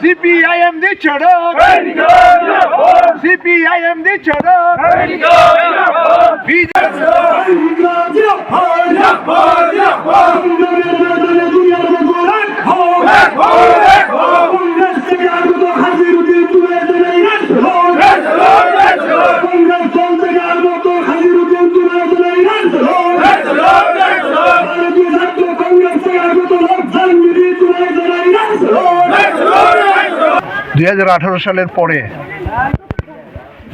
CPIM de çorap. CPIM de çorap. Yapar, yapar, yapar. দুই হাজার আঠারো সালের পরে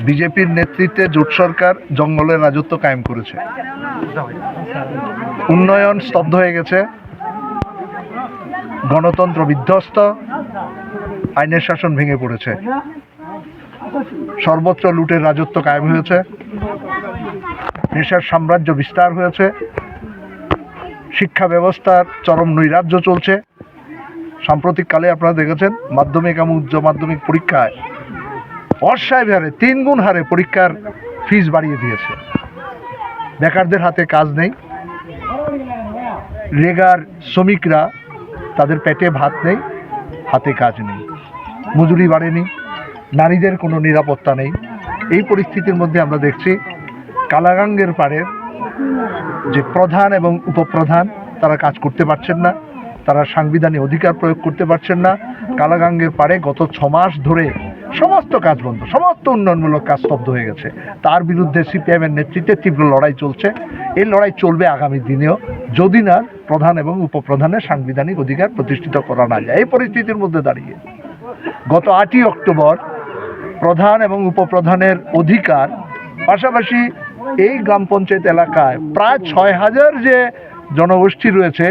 বিজেপির নেতৃত্বে জোট সরকার জঙ্গলের রাজত্ব কায়েম করেছে। উন্নয়ন স্তব্ধ হয়ে গেছে। গণতন্ত্র বিধ্বস্ত। আইনের শাসন ভেঙে পড়েছে। সর্বত্র লুটের রাজত্ব কায়েম হয়েছে। নেশার সাম্রাজ্য বিস্তার হয়েছে। শিক্ষা ব্যবস্থার চরম নৈরাজ্য চলছে। সাম্প্রতিককালে আপনারা দেখেছেন মাধ্যমিক এবং উচ্চ মাধ্যমিক পরীক্ষায় অস্বায় হারে তিন গুণ হারে পরীক্ষার ফিস বাড়িয়ে দিয়েছে। বেকারদের হাতে কাজ নেই। রেগার শ্রমিকরা তাদের পেটে ভাত নেই, হাতে কাজ নেই। মজুরি বাড়েনি, নারীদের কোনো নিরাপত্তা নেই। এই পরিস্থিতির মধ্যে আমরা দেখছি কালাগাঙ্গের পাড়ের যে প্রধান এবং উপপ্রধান, তারা কাজ করতে পারছেন না। তারা সাংবিধানিক অধিকার প্রয়োগ করতে পারছেন না। কালাগাঙ্গের পাড়ে গত ছ মাস ধরে সমস্ত কাজ বন্ধ, সমস্ত উন্নয়নমূলক কাজ স্তব্ধ হয়ে গেছে। তার বিরুদ্ধে সিপিএমের নেতৃত্বে তীব্র লড়াই চলছে। এই লড়াই চলবে আগামী দিনেও, যদি না প্রধান এবং উপপ্রধানের সাংবিধানিক অধিকার প্রতিষ্ঠিত করা না যায়। এই পরিস্থিতির মধ্যে দাঁড়িয়ে গত আটই অক্টোবর প্রধান এবং উপপ্রধানের অধিকার, পাশাপাশি এই গ্রাম পঞ্চায়েত এলাকায় প্রায় ছয় হাজার যে জনগোষ্ঠী রয়েছে,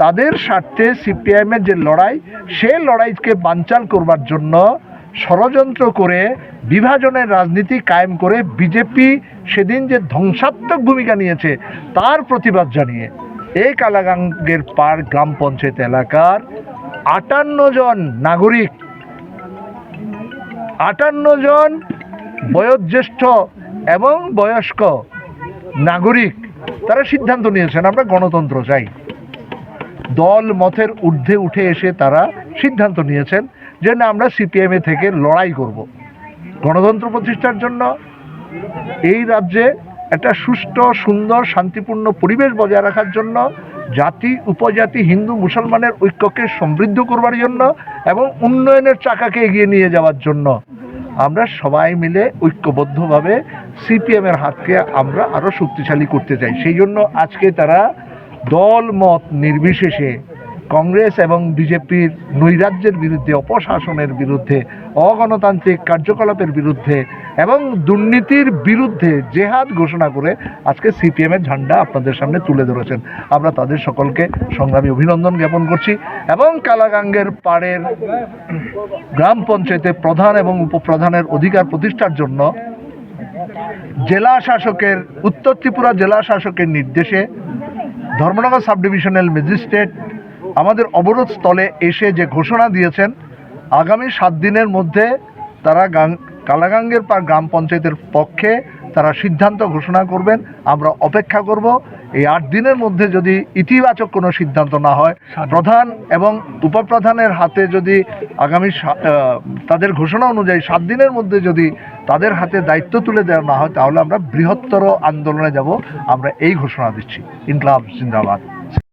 তাদের স্বার্থে সিপিআইএমের যে লড়াই সে লড়াইকে বানচাল করবার জন্য ষড়যন্ত্র করে বিভাজনের রাজনীতি কায়েম করে বিজেপি সেদিন যে ধ্বংসাত্মক ভূমিকা নিয়েছে, তার প্রতিবাদ জানিয়ে এই কালাগাঙ্গের পার গ্রাম পঞ্চায়েত এলাকার আটান্ন জন নাগরিক, আটান্ন জন বয়োজ্যেষ্ঠ এবং বয়স্ক নাগরিক তারা সিদ্ধান্ত নিয়েছেন, আমরা গণতন্ত্র চাই। দল মতের ঊর্ধ্বে উঠে এসে তারা সিদ্ধান্ত নিয়েছেন যে না, আমরা সিপিএমএ থেকে লড়াই করব। গণতন্ত্র প্রতিষ্ঠার জন্য এই রাজ্যে একটা সুষ্ঠু, সুন্দর, শান্তিপূর্ণ পরিবেশ বজায় রাখার জন্য, জাতি, উপজাতি, হিন্দু, মুসলমানের ঐক্যকে সমৃদ্ধ করবার জন্য এবং উন্নয়নের চাকাকে এগিয়ে নিয়ে যাওয়ার জন্য আমরা সবাই মিলে ঐক্যবদ্ধভাবে সিপিএমের হাতকে আমরা আরও শক্তিশালী করতে চাই। সেই জন্য আজকে তারা দল মত নির্বিশেষে কংগ্রেস এবং বিজেপির নৈরাজ্যের বিরুদ্ধে, অপশাসনের বিরুদ্ধে, অগণতান্ত্রিক কার্যকলাপের বিরুদ্ধে এবং দুর্নীতির বিরুদ্ধে জেহাদ ঘোষণা করে আজকে সিপিএমের ঝান্ডা আপনাদের সামনে তুলে ধরেছেন। আমরা তাদের সকলকে সংগ্রামী অভিনন্দন জ্ঞাপন করছি এবং কালাগাঙ্গের পাড়ের গ্রাম পঞ্চায়েতে প্রধান এবং উপপ্রধানের অধিকার প্রতিষ্ঠার জন্য জেলা শাসকের, উত্তর ত্রিপুরা জেলা শাসকের নির্দেশে ধর্মনগর সাব ডিভিশনাল ম্যাজিস্ট্রেট আমাদের অবরোধ স্থলে এসে যে ঘোষণা দিয়েছেন আগামী সাত দিনের মধ্যে তারা গাং কালাগাঙ্গের পার গ্রাম পঞ্চায়েতের পক্ষে তারা সিদ্ধান্ত ঘোষণা করবেন। আমরা অপেক্ষা করব। এই আট দিনের মধ্যে যদি ইতিবাচক কোনো সিদ্ধান্ত না হয় প্রধান এবং উপপ্রধানের হাতে যদি আগামী তাদের ঘোষণা অনুযায়ী সাত দিনের মধ্যে যদি তাদের হাতে দায়িত্ব তুলে দেওয়া না হয় তাহলে আমরা বৃহত্তর আন্দোলনে যাব। আমরা এই ঘোষণা দিচ্ছি। ইনকলাব জিন্দাবাদ।